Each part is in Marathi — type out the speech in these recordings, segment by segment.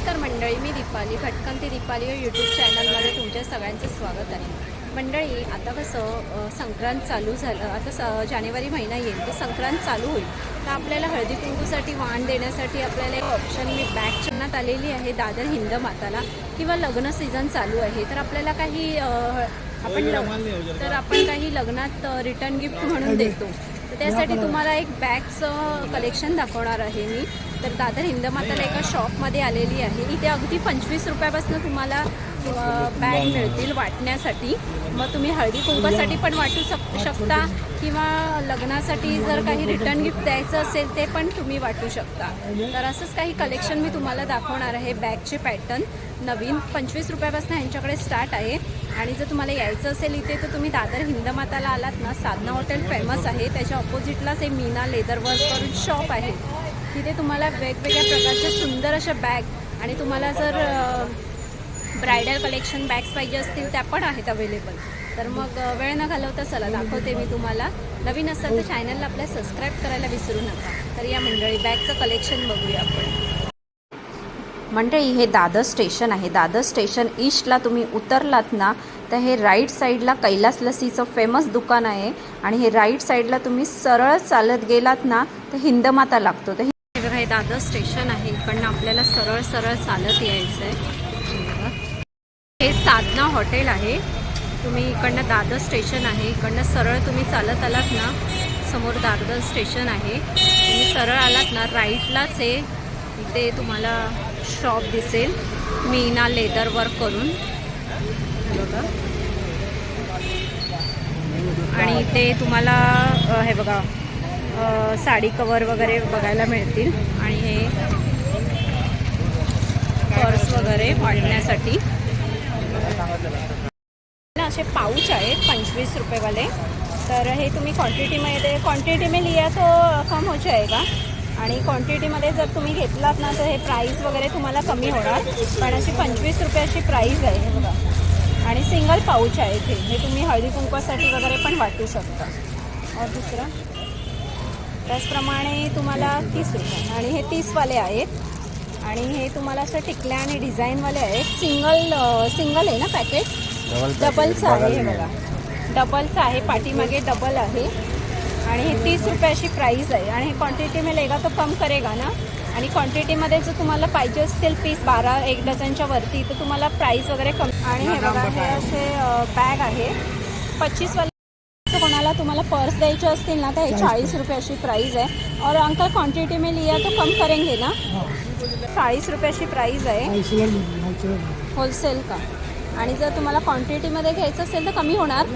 नमस्कार मंडळी मी दीपाली भटकंती दीपाली या यूट्यूब चॅनलमध्ये तुमच्या सगळ्यांचं स्वागत आहे. मंडळी आता कसं संक्रांत चालू झालं. आता स जानेवारी महिना येईल तर संक्रांत चालू होईल. तर आपल्याला हळदी कुंकूसाठी वाण देण्यासाठी आपल्याला एक ऑप्शन मी बॅग चिन्हात आलेली आहे दादर हिंद माताला. किंवा लग्न सीझन चालू आहे. तर आपल्याला काही आपण तर आपण काही लग्नात रिटर्न गिफ्ट म्हणून देतो. त्यासाठी तुम्हाला एक बॅगचं कलेक्शन दाखवणार आहे मी. तर दादर हिंदमाताला एका शॉपमध्ये आलेली आहे. इथे अगदी पंचवीस रुपयापासून तुम्हाला बॅग मिळतील वाटण्यासाठी. मग तुम्ही हळदी कुंकासाठी पण वाटू शक शकता किंवा लग्नासाठी जर काही रिटर्न गिफ्ट द्यायचं असेल ते पण तुम्ही वाटू शकता. तर असंच काही कलेक्शन मी तुम्हाला दाखवणार आहे. बॅगचे पॅटर्न नवीन. पंचवीस रुपयापासून ह्यांच्याकडे स्टार्ट आहे. आणि जर तुम्हाला यायचं असेल इथे तर तुम्ही दादर हिंदमाताला आलात ना? साधना हॉटेल फेमस आहे. त्याच्या ऑपोजिटलाच हे मीना लेदर वर्क करून शॉप आहे. तिथे तुम्हाला वेगवेगळ्या प्रकारच्या सुंदर अशा बॅग आणि तुम्हाला जर ब्रायडल कलेक्शन बॅग्स पाहिजे असतील त्या पण आहेत अवेलेबल तर मग वेळ न घालवता चला दाखवते मी तुम्हाला. नवीन असाल तर चॅनलला आपल्या सबस्क्राईब करायला विसरू नका. तर या मंडळी बॅगचं कलेक्शन बघूया आपण. मंडळी हे दादर स्टेशन आहे. दादर स्टेशन ईस्टला तुम्ही उतरलात ना तर हे राईट साईडला कैलास लसीचं फेमस दुकान आहे आणि हे राईट साईडला तुम्ही सरळ चालत गेलात ना तर हिंदमाता लागतो. तर हे बघा हे दादर स्टेशन आहे. इकडनं आपल्याला सरळ सरळ चालत यायचं आहे हे साधना हॉटेल आहे. तुम्ही इकडनं दादर स्टेशन आहे. इकडनं सरळ तुम्ही चालत आलात ना समोर दादर स्टेशन आहे. तुम्ही सरळ आलात ना राईटलाच आहे इथे तुम्हाला शॉप दिसेल. मीना लेदर वर्क करून. हे आणि इथे तुम्हाला हे बघा साडी कवर वगैरे बघायला मिळतील. आणि हे पर्स वगैरे वाढण्यासाठी असे पाऊच आहेत पंचवीस रुपयेवाले. तर हे तुम्ही क्वांटिटीमध्ये क्वांटिटी लिहा तो कम हो जाएगा आणि क्वांटिटीमध्ये जर तुम्ही घेतलात ना तर हे प्राईस वगैरे तुम्हाला कमी होणार. पण अशी पंचवीस रुपयाची प्राईस आहे हे बघा. आणि सिंगल पाऊच आहे इथे. हे तुम्ही हळदी कुंकवासाठी वगैरे पण वाटू शकता. और दुसरं? त्याचप्रमाणे तुम्हाला तीस रुपये. आणि हे तीसवाले आहेत. आणि हे तुम्हाला असं टिकल्या आणि डिझाईनवाले आहेत. सिंगल सिंगल आहे ना पॅकेट? डबलचं आहे हे बघा. डबलचं आहे पाठीमागे डबल आहे. आणि हे तीस रुपयाची प्राईस आहे. आणि हे क्वांटिटी में लेगा तो कम करेगा ना? आणि क्वांटिटीमध्ये जर तुम्हाला पाहिजे असतील पीस बारा एक डझनच्या वरती तर तुम्हाला प्राईस वगैरे कमी. आणि हे बघा हे असे बॅग आहे. पच्चीसवाले कोणाला तुम्हाला पर्स द्यायचे असतील ना तर हे चाळीस रुपयाची प्राईस आहे. और अंकल क्वांटिटी में लिया तो कम करेंगे ना? चाळीस रुपयाची प्राईस आहे. होलसेल का. आणि जर तुम्हाला क्वांटिटीमध्ये घ्यायचं असेल तर कमी होणार.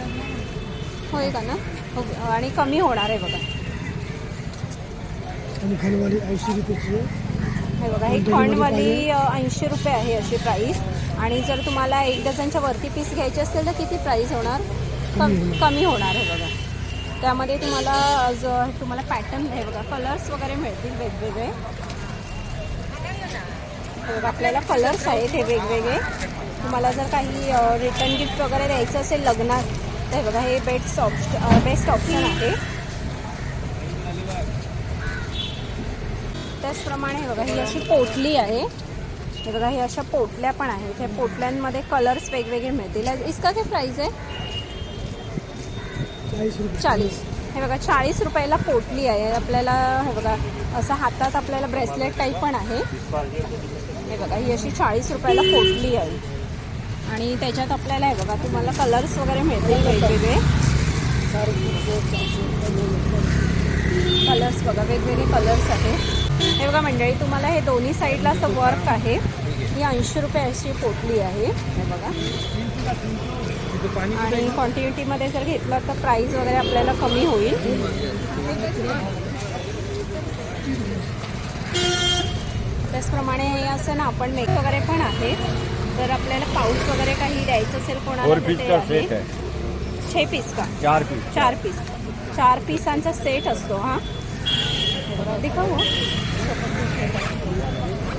होय का ना? ओके. आणि कमी होणार आहे बघा. आणि खालीवाली ऐंशी रुपयाची आहे. हे बघा ही खंडवाली ऐंशी रुपये आहे अशी प्राईस आणि जर तुम्हाला एक डझनच्या वरती पीस घ्यायचे असतील तर किती प्राईस होणार? कम कमी होणार. आहे बघा. त्यामध्ये तुम्हाला जो तुम्हाला पॅटर्न हे बघा. कलर्स वगैरे मिळतील वेगवेगळे. बघा, आपल्याला कलर्स आहेत हे वेगवेगळे. तुम्हाला जर काही रिटर्न गिफ्ट वगैरे द्यायचं असेल लग्नात तर बघा हे बेस्ट ऑप्शन बेस्ट ऑप्शन आहे. त्याचप्रमाणे हे बघा ही अशी पोटली आहे. हे बघा ही अशा पोटल्या पण आहेत. त्या पोटल्यांमध्ये कलर्स वेगवेगळे मिळतील. इसका काय प्राईस आहे? चाळीस हे बघा चाळीस रुपयाला पोटली आहे. आपल्याला हे बघा असं हातात आपल्याला ब्रेसलेट टाईप पण आहे. हे बघा ही अशी चाळीस रुपयाला पोटली आहे. आणि त्याच्यात आपल्याला हे बघा तुम्हाला कलर्स वगैरे मिळतील वेगवेगळे. कलर्स बघा वेगवेगळे कलर्स आहेत. हे बघा मंडळी तुम्हाला हे दोन्ही साईडला असं वर्क आहे. ही ऐंशी रुपये अशी पोटली आहे. हे बघा. आणि क्वांटिटीमध्ये जर घेतलं तर प्राईस वगैरे आपल्याला कमी होईल. त्याचप्रमाणे हे असं ना आपण मेक वगैरे पण आहे. जर आपल्याला पाऊच वगैरे काही द्यायचं असेल कोणाला छे पीस का? चार पीस चार पीस चार पिसांचा सेट असतो हा. दिखाऊ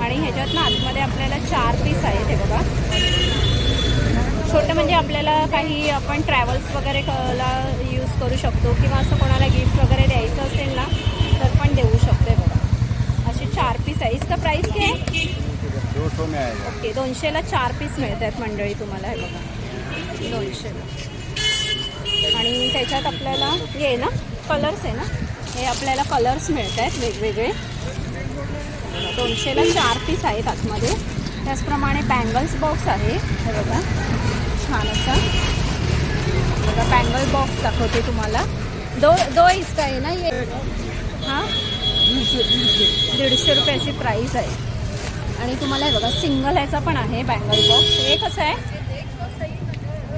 आणि ह्याच्यात ना आतमध्ये आपल्याला चार पीस आहेत हे बघा. छोटं म्हणजे आपल्याला काही आपण ट्रॅव्हल्स वगैरे ला यूज करू शकतो किंवा असं कोणाला गिफ्ट वगैरे द्यायचं असेल ना तर पण देऊ शकतो बघा. असे चार पीस आहे. इसका प्राईस काय ओके दोनशेला चार पीस मिळत आहेत मंडळी तुम्हाला हे बघा. दोनशेला आणि त्याच्यात आपल्याला हे आहे ना कलर्स आहे ना? हे आपल्याला कलर्स मिळत आहेत वेगवेगळे. दोनशेला चार पीस आहेत आतमध्ये. त्याचप्रमाणे बँगल्स बॉक्स आहे. हे बघा. छान असा. बघा बँगल बॉक्स दाखवते तुम्हाला. दो दो इसका आहे ना ये? हां? दीडशे रुपयाची प्राईस आहे. आणि तुम्हाला हे बघा सिंगल ह्याचा पण आहे बँगल बॉक्स हे कसं आहे?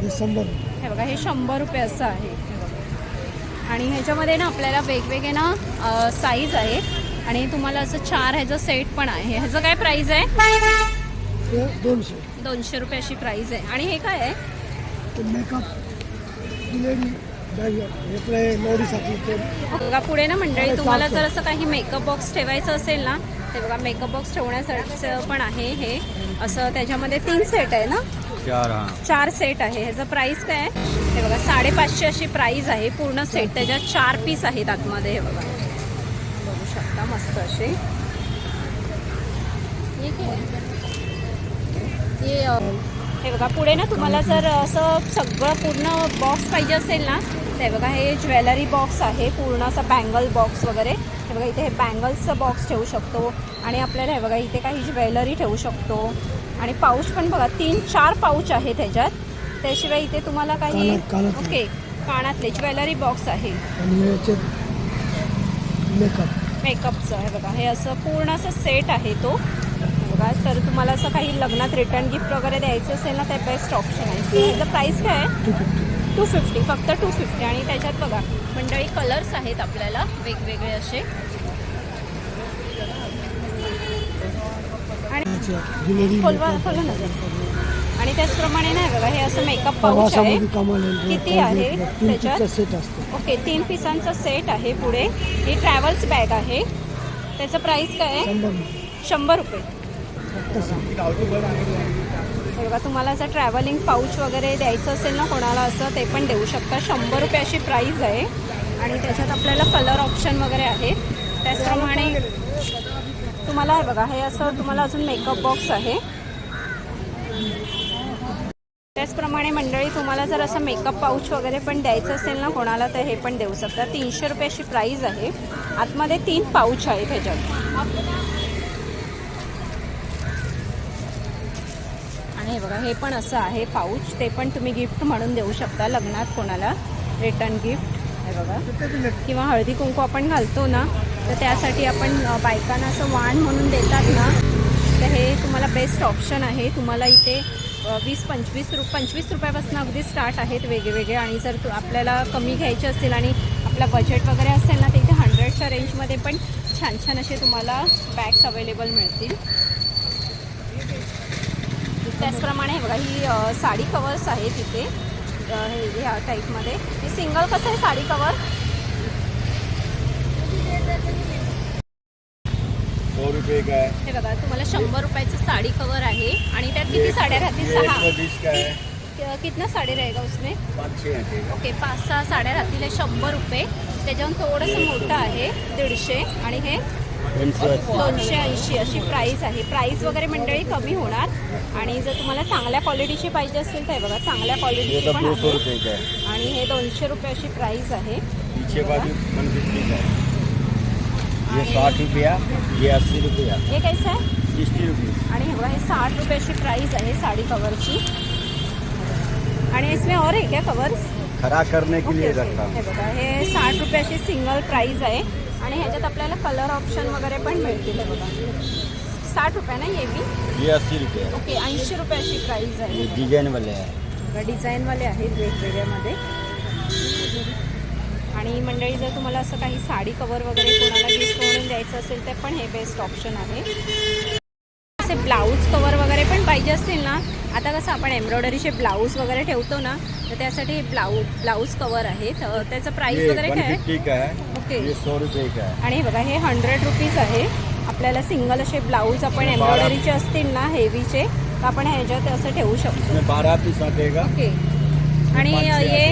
हे हे बघा हे शंभर रुपये असं आहे. हे. आणि ह्याच्यामध्ये ना आपल्याला वेगवेगळे ना साईज आहे. आणि तुम्हाला असं चार ह्याचं सेट पण आहे. ह्याचं काय प्राईज आहे? ते दोनशे दोनशे रुपयाची प्राईज आहे. आणि हे काय आहे? ते मेकअप ते. बघा पुढे ना मंडळी तुम्हाला जर असं काही मेकअप बॉक्स ठेवायचं असेल ना ते बघा मेकअप बॉक्स ठेवण्यासाठीचं पण आहे हे. असं त्याच्यामध्ये तीन सेट आहे ना? चार हाँ. चार सेट आहे. ह्याचं प्राईस काय आहे? हे बघा साडेपाचशे अशी प्राईस आहे. पूर्ण सेट त्याच्यात चार पीस आहेत आतमध्ये हे बघा. मस्त असे हे बघा पुढे ना तुम्हाला जर असं सगळं पूर्ण बॉक्स पाहिजे असेल ना ते बघा हे ज्वेलरी बॉक्स आहे पूर्ण असं बँगल बॉक्स वगैरे. हे बघा इथे हे बँगल्सचं बॉक्स ठेवू शकतो. आणि आपल्याला हे बघा इथे काही ज्वेलरी ठेवू शकतो. आणि पाऊच पण बघा तीन चार पाऊच आहे त्याच्यात त्याशिवाय इथे तुम्हाला काही. ओके कानातले ज्वेलरी बॉक्स आहे. मेकअप मेकअपचं हे बघा. हे असं पूर्ण असं सेट आहे तो. बघा तर तुम्हाला असं काही लग्नात रिटर्न गिफ्ट वगैरे द्यायचं असेल ना ते बेस्ट ऑप्शन आहे. ह्याचं प्राईस काय आहे? टू फिफ्टी फक्त टू फिफ्टी आणि त्याच्यात बघा मंडळी कलर्स आहेत आपल्याला वेगवेगळे असे. आणि खोलवा ना. आणि त्याचप्रमाणे नाही बघा हे असं मेकअप पाऊच आहे. किती आहे त्याच्यात? ओके तीन पिसांचा सेट आहे पुढे. ही ट्रॅव्हल्स बॅग आहे. त्याचं प्राईस काय आहे? शंभर रुपये. बघा तुम्हाला जर ट्रॅव्हलिंग पाऊच वगैरे द्यायचं असेल ना कोणाला असं ते पण देऊ शकता. शंभर रुपये अशी प्राईज आहे. आणि त्याच्यात आपल्याला कलर ऑप्शन वगैरे आहेत त्याचप्रमाणे तुम्हाला बघा हे असं तुम्हाला अजून मेकअप बॉक्स आहे. त्याचप्रमाणे मंडळी तुम्हाला जर असं मेकअप पाऊच वगैरे पण द्यायचं असेल ना कोणाला तर हे पण देऊ शकता. तीनशे रुपयाची प्राईज आहे. आतमध्ये तीन पाऊच आहेत ह्याच्यात. आणि हे बघा हे पण असं आहे पाऊच ते पण तुम्ही गिफ्ट म्हणून देऊ शकता लग्नात कोणाला रिटर्न गिफ्ट हे बघा. किंवा हळदी कुंकू आपण घालतो ना तर त्यासाठी आपण बायकांना असं वाण म्हणून देतात ना तर हे तुम्हाला बेस्ट ऑप्शन आहे. तुम्हाला इथे वीस पंचवीस रु पंचवीस रुपयापासून अगदी स्टार्ट आहेत वेगवेगळे. आणि जर आपल्याला कमी घ्यायचे असेल आणि आपला बजेट वगैरे असेल ना तर इथे हंड्रेडच्या रेंजमध्ये पण छान छान असे तुम्हाला बॅग्स अवेलेबल मिळतील. त्याचप्रमाणे हे बघा ही साडी कवर्स आहेत इथे. हे ह्या टाईपमध्ये हे सिंगल कसं आहे? साडी कवर रुपये का है बघा तुम्हाला शंभर रुपयाचं साडी कवर आहे आणि त्यात किती साड्या राहतील? सहा. का कितना साडी रहेगा उसमें? ओके पाच सहा साड्या राहतील हे शंभर रुपये. त्याच्याहून थोडंसं मोठं आहे दीडशे. आणि हे दोनशे ऐंशी अशी प्राईस आहे. प्राईस वगैरे मंडळी कमी होणार. आणि जर तुम्हाला चांगल्या क्वालिटीची पाहिजे असेल तर हे बघा चांगल्या क्वालिटीची पण दो सौ आहे. रुपये का है आणि हे दोनशे रुपये अशी प्राईस आहे. पीछे बाजू वन फिफ्टी का है ये साठ रुपया ये अस्सी रुपया। हे कैसं आहे? सिक्सटी रुपीज़ आणि हे बघा हे साठ रुपयाची प्राईस आहे साडी कवरची आणि इसमें और आहे क्या कवर्स खड़ा करने के लिए रखा। हे बघा हे साठ रुपयाची सिंगल प्राईज आहे. आणि ह्याच्यात आपल्याला कलर ऑप्शन वगैरे पण मिळतील हे बघा. साठ रुपये ना ये बी? ये अस्सी रुपये ओके ऐंशी रुपयाची प्राईज आहे. ये डिजाइन वाले हैं। डिझाईनवाले आहेत वेगवेगळ्यामध्ये. आणि मंडळी जर तुम्हाला असं काही साडी कवर वगैरे कोणाला गिफ्ट म्हणून द्यायचं असेल तर पण हे बेस्ट ऑप्शन आहे. असे ब्लाऊज कवर वगैरे पण पाहिजे असतील ना? आता कसं आपण एम्ब्रॉयडरीचे ब्लाऊज वगैरे ठेवतो ना तर त्यासाठी ब्लाऊज ब्लाऊज कवर आहे तर त्याचं प्राईस वगैरे काय आहे? है ओके. है आणि हे बघा हे हंड्रेड रुपीज आहे. आपल्याला सिंगल असे ब्लाऊज आपण एम्ब्रॉयडरीचे असतील ना हेवीचे तर आपण ह्याच्यात असं ठेवू शकतो. बारह पीस ओके. आणि.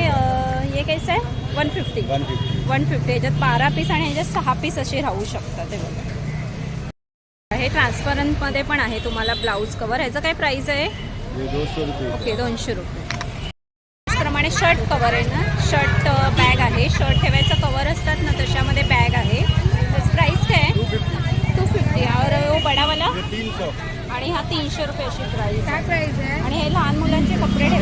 अ, ये कैसे आहे? One fifty one fifty one fifty ह्याच्यात बारा पीस आणि ह्याच्यात सहा पीस असे राहू शकतात हे बघा. हे ट्रान्सपरंटमध्ये पण आहे तुम्हाला ब्लाऊज कवर ह्याचं काय प्राईस आहे? ओके दोनशे रुपये. त्याचप्रमाणे शर्ट कवर आहे ना? शर्ट बॅग आहे. शर्ट ठेवायचं कवर असतात ना तशामध्ये बॅग आहे त्याचं प्राईस काय टू फिफ्टी टू फिफ्टी और वो बडावाला ये तीन सौ तीनशे रुपयाची प्राईस काय प्राईस आहे? आणि हे लहान मुलांचे कपडे हे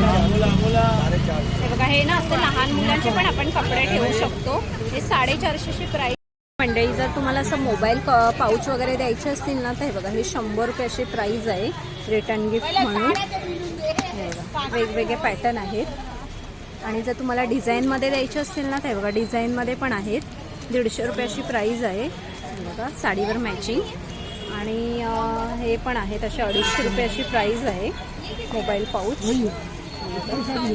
बघा हे ना असं लहान मुलांचे पण आपण कपडे ठेवू शकतो. हे साडेचारशेची प्राईस मंडळी जर तुम्हाला असं मोबाईल पाऊच वगैरे द्यायचे असतील ना तर हे बघा हे शंभर रुपयाची प्राईज आहे. रिटर्न गिफ्ट म्हणून. हे बघा वेगवेगळे पॅटर्न आहेत. आणि जर तुम्हाला डिझाईनमध्ये द्यायचे असतील ना तर हे बघा डिझाईनमध्ये पण आहेत. दीडशे रुपयाची प्राईज आहे. बघा साडीवर मॅचिंग आणि हे पण आहेत अशे अडीचशे रुपयाची प्राईज आहे. मोबाईल पाऊच है है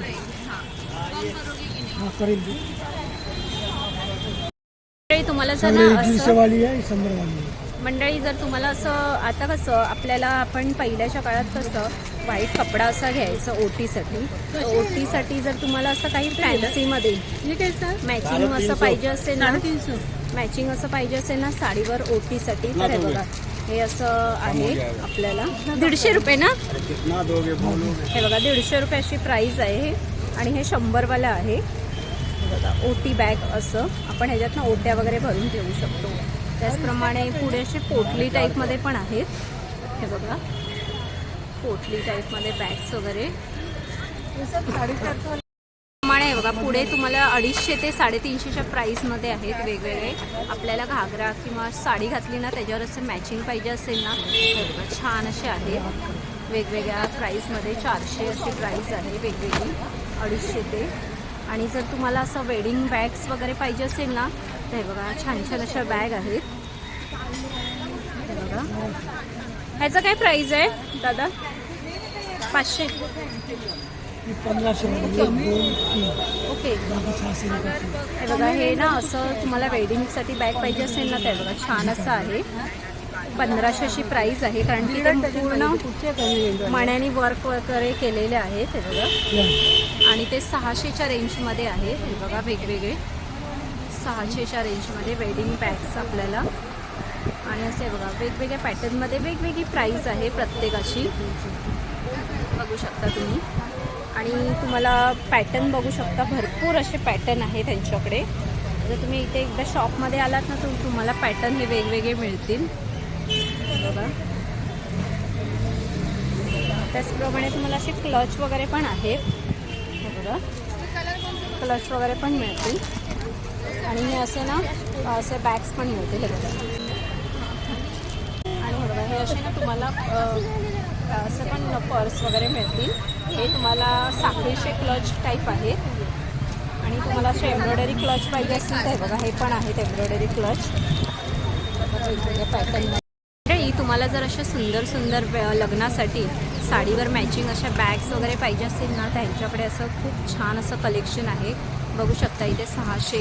हाँ तुम्हाला आहे आहे. मंडळी जर तुम्हाला असं आता कसं आपल्याला आपण पहिल्याच्या काळात कसं व्हाईट कपडा असा घ्यायचा ओटीसाठी. तर ओटीसाठी जर तुम्हाला असं काही फॅन्सीमध्ये मॅचिंग असं पाहिजे असेल ना मॅचिंग असं पाहिजे असेल ना साडीवर ओटीसाठी तर हे बघा. हे असं आहे आपल्याला. दीडशे रुपये ना? हे बघा दीडशे रुपयाची प्राईज आहे हे. आणि हे शंभरवाला आहे. हे बघा ओटी बॅग असं. आपण ह्याच्यातनं ओट्या वगैरे भरून ठेवू शकतो. त्याचप्रमाणे पुढे असे पोटली टाईपमध्ये पण आहेत. हे बघा पोटली टाईपमध्ये बॅग्स वगैरे. प्रमाणे आहे बघा पुढे तुम्हाला अडीचशे ते साडेतीनशेच्या प्राईसमध्ये आहेत वेगवेगळे. आपल्याला घागरा किंवा साडी घातली ना त्याच्यावर असं मॅचिंग पाहिजे असेल ना हे छान असे आहेत. वेगवेगळ्या प्राईसमध्ये चारशे अशी प्राईस आहे वेगवेगळी अडीचशे ते. आणि जर तुम्हाला असं वेडिंग बॅग्स वगैरे पाहिजे असेल ना तर हे बघा छान छान अशा बॅग आहेत. बघा. ह्याचं काय प्राईस आहे दादा? पाचशे. पंधराशे तीन. ओके. हे बघा हे ना असं तुम्हाला वेडिंगसाठी बॅग पाहिजे असेल ना तर बघा छान असं आहे. पंधराशेची प्राईस आहे कारण की ते पूर्ण मण्याने वर्क वगैरे केलेले आहेत हे बघा. आणि ते सहाशेच्या रेंजमध्ये आहे हे बघा वेगवेगळे. सहाशेच्या रेंजमध्ये वेडिंग बॅग्स आपल्याला. आणि असे बघा वेगवेगळ्या पॅटर्नमध्ये वेगवेगळी प्राईस आहे प्रत्येकाची. बघू शकता तुम्ही. आणि तुम्हाला पॅटर्न बघू शकता. भरपूर असे पॅटर्न आहे त्यांच्याकडे. जर तुम्ही इथे एकदा शॉपमध्ये आलात ना तर तुम्हाला पॅटर्न हे वेगवेगळे मिळतील. बघा. त्याचप्रमाणे तुम्हाला असे क्लच वगैरे पण आहेत. बघा. क्लच वगैरे पण मिळतील. आणि हे असे ना असे बॅग्स पण मिळतील. आणि हे बघा हे असे ना तुम्हाला असं पण पर्स वगैरे मिळतील. हे तुम्हाला साखळीचे क्लच टाईप आहेत आणि तुम्हाला असे एम्ब्रॉयडरी क्लच पाहिजे असेल तर हे बघा हे पण आहेत एम्ब्रॉयडरी क्लच वेगवेगळ्या पॅटर्न तुम्हाला जर अशा सुंदर सुंदर लग्नासाठी साडीवर मॅचिंग अशा बॅग्स वगैरे पाहिजे असतील ना त्यांच्याकडे असं खूप छान असं कलेक्शन आहे. बघू शकता इथे सहाशे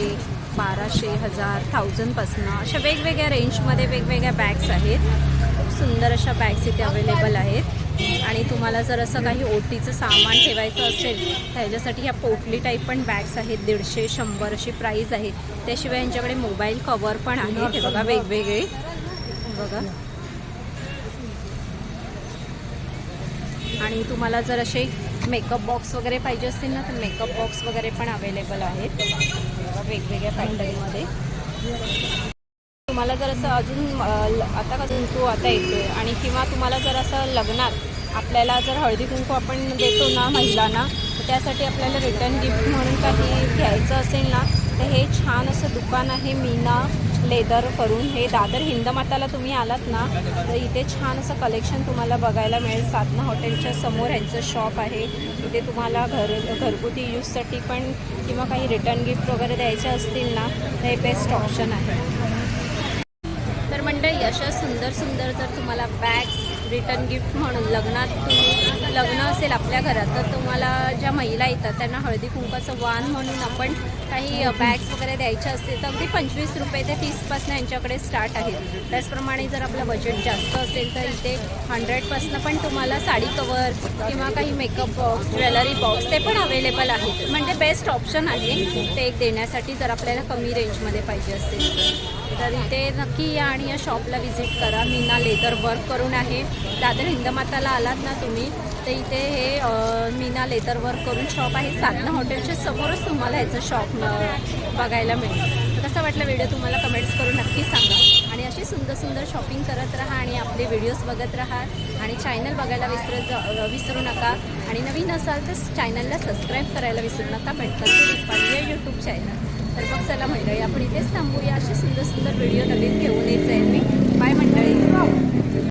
बाराशे हजार थाउजंडपासनं अशा वेगवेगळ्या रेंजमध्ये वेगवेगळ्या बॅग्स आहेत. सुंदर अशा बॅग्स इथे अवेलेबल आहेत. आणि तुम्हाला जर असं काही ओटीचं सामान ठेवायचं असेल तर ह्याच्यासाठी ह्या पोटली टाईप पण बॅग्स आहेत. दीडशे शंभर अशी प्राईज आहे. त्याशिवाय यांच्याकडे मोबाईल कवर पण आहेत हे बघा वेगवेगळे. बघा. आणि तुम्हाला जर असे मेकअप बॉक्स वगैरे पाहिजे असतील ना तर मेकअप बॉक्स वगैरे पण अवेलेबल आहेत. वेगवेगळ्या पॅटर्नमध्ये तुम्हाला जर असं अजून ल- आता कसं कुंकू आता येतोय आणि किंवा तुम्हाला जर असं लग्नात आपल्याला जर हळदी कुंकू आपण देतो ना महिलांना तर त्यासाठी आपल्याला रिटर्न गिफ्ट म्हणून काही घ्यायचं असेल ना तर हे छान असं दुकान आहे मीना लेदर करून. हे दादर हिंदमाताला तुम्ही आलात ना तर इथे छान असं कलेक्शन तुम्हाला बघायला मिळेल. साधना हॉटेलच्या समोर ह्यांचं शॉप आहे. इथे तुम्हाला घर घरगुती यूजसाठी पण किंवा काही रिटर्न गिफ्ट वगैरे द्यायचे असतील ना तर हे बेस्ट ऑप्शन आहे. मंडळी अशा सुंदर सुंदर जर तुम्हाला बॅग्स रिटर्न गिफ्ट म्हणून लग्नात तुम्ही लग्न असेल आपल्या घरात तर तुम्हाला ज्या महिला येतात त्यांना हळदी कुंकाचं वाण म्हणून आपण काही बॅग्स वगैरे द्यायच्या असतील तर अगदी पंचवीस रुपये ते तीसपासनं यांच्याकडे स्टार्ट आहेत त्याचप्रमाणे जर आपलं बजेट जास्त असेल तर इथे हंड्रेडपासनं पण तुम्हाला साडी कवर किंवा काही मेकअप बॉक्स ज्वेलरी बॉक्स ते पण अवेलेबल आहेत. म्हणजे बेस्ट ऑप्शन आहे. ते एक देण्यासाठी जर आपल्याला कमी रेंजमध्ये पाहिजे असेल. तर इथे नक्की या आणि या शॉपला व्हिजिट करा. मीना लेदर वर्क करून आहे. दादर हिंदमाताला आलात ना तुम्ही तर इथे हे मीना लेदर वर्क करून शॉप आहे. साधना हॉटेलच्या समोरच तुम्हाला याचं शॉप बघायला मिळेल. तर कसा वाटला व्हिडिओ तुम्हाला कमेंट्स करून नक्की सांगा. आणि अशी सुंदर सुंदर शॉपिंग करत राहा आणि आपले व्हिडिओज बघत राहा. आणि चॅनल बघायला विसरत जा विसरू नका. आणि नवीन असाल तर चॅनलला सबस्क्राईब करायला विसरू नका. भेटतात दीपाली या यूट्यूब चॅनल तर मग चला मंडळी आपण इथेच थांबूया. असे सुंदर सुंदर व्हिडिओ नवीन घेऊन येत आहे मी. बाय मंडळी.